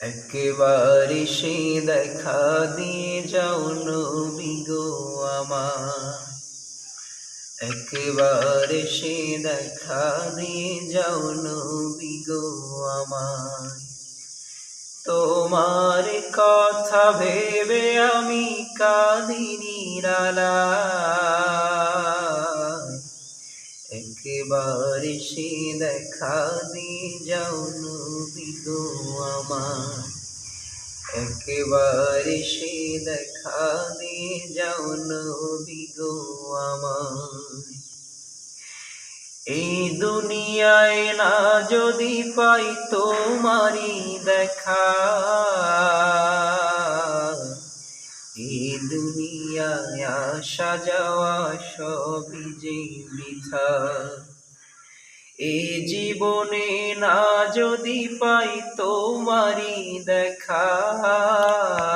একেবারে সে দেখা দিয়ে যাও নবী গো আমার। একেবারে সে দেখা দিয়ে যাও নবী গো আমার। তোমার কথা ভেবে আমি কাঁদিনি রালা। একেবারে সে দেখা দিয়ে যাও নবী আমার একেবারে সে দেখা দিয়ে যাও নবী গো আমার এই দুনিয়ায় না যদি পাই তোমারি দেখা। এই দুনিয়ায় আসা যাওয়া সবই যে বৃথা এ জীবনে না যদি পাই তোমারি দেখা।